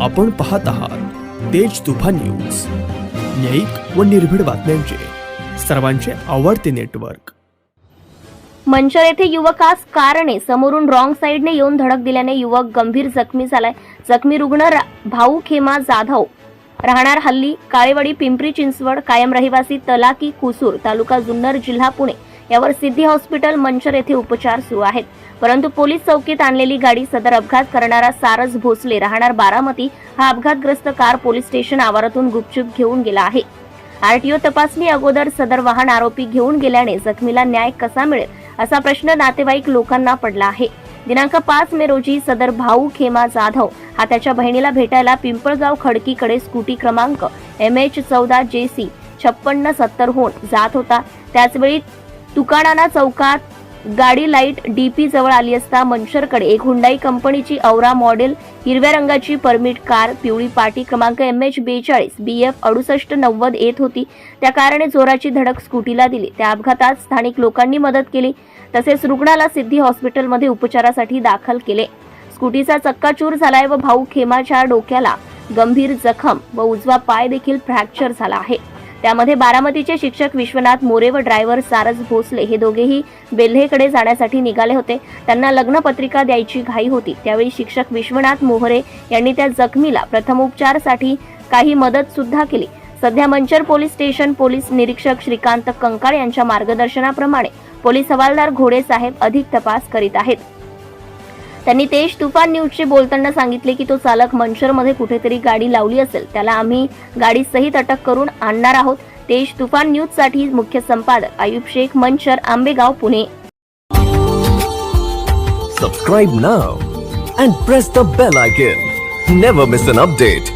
आपण पाहत आहात तेज तुफा न्यूज. न्यायिक व निर्भीड बातम्यांचे. सर्वांचे आवडते नेटवर्क. मंचर येथे युवकास कारणे समोरून रॉंग साईडने येऊन धडक दिल्याने युवक गंभीर जखमी झालाय. जखमी रुग्ण भाऊ खेमा जाधव. राहणार हल्ली काळेवाडी पिंपरी चिंचवड कायम रहिवासी तलाकी कुसूर तालुका जुन्नर जिल्हा पुणे. यावर सिद्धी हॉस्पिटल मंचर येथे उपचार सुरू आहेत. परंतु पोलीस चौकीत आणलेली गाडी सदर अपघात करणारा सारस भोसले राहणार बारामती हा अपघातग्रस्त कार पोलीस स्टेशन आवारातून गुपचूप घेऊन गेला आहे. आरटीओ तपासणी अगोदर सदर वाहन आरोपी घेऊन गेल्याने जखमीला न्याय कसा मिळेल असा प्रश्न नातेवाईक लोकांना पडला आहे. दिनांक पाच मे रोजी सदर भाऊ खेमा जाधव हा त्याच्या बहिणीला भेटायला पिंपळगाव खडकीकडे स्कूटी क्रमांक एम एच चौदा जे सी छप्पन्न सत्तरहून जात होता. त्याचवेळी तुकाणाना चौकात गाडी लाइट डीपी जवळ आली असता मनशरकडे एक हुंडाई कंपनीची औरा मॉडेल हिरव्या रंगाची परमिट कार पिवळी पाटी क्रमांक एम एच बेचाळीस बी एफ अडुसष्ट नव्वद येत होती. त्या कारणे जोराची धडक स्कूटीला दिली. त्या अपघातात स्थानिक लोकांनी मदत केली. तसेच रुग्णाला सिद्धी हॉस्पिटलमध्ये उपचारासाठी दाखल केले. स्कूटीचा चक्काचूर झालाय व भाऊ खेमाच्या डोक्याला गंभीर जखम व उजवा पाय देखील फ्रॅक्चर झाला आहे. त्यामध्ये बारामतीचे शिक्षक विश्वनाथ मोरे व ड्रायव्हर सारस भोसले हे दोघेही बेल्हेकडे जाण्यासाठी निघाले होते. त्यांना लग्नपत्रिका द्यायची घाई होती. त्यावेळी शिक्षक विश्वनाथ मोहरे यांनी त्या जखमीला प्रथमोपचारसाठी काही मदत सुद्धा केली. सध्या मंचर पोलीस स्टेशन पोलीस निरीक्षक श्रीकांत कंकाळ यांच्या मार्गदर्शनाप्रमाणे पोलीस हवालदार घोडे साहेब अधिक तपास करीत आहेत. त्यांनी तेज तुफान न्यूजचे बोलताना सांगितले की तो चालक मंचरमध्ये कुठेतरी गाडी लावली असेल. त्याला आम्ही गाडी सहित अटक करून आणणार आहोत. तेज तुफान न्यूजसाठी मुख्य संपादक Ayub Shaikh Manchar Ambegaon Pune. Subscribe now and press the bell icon never miss an update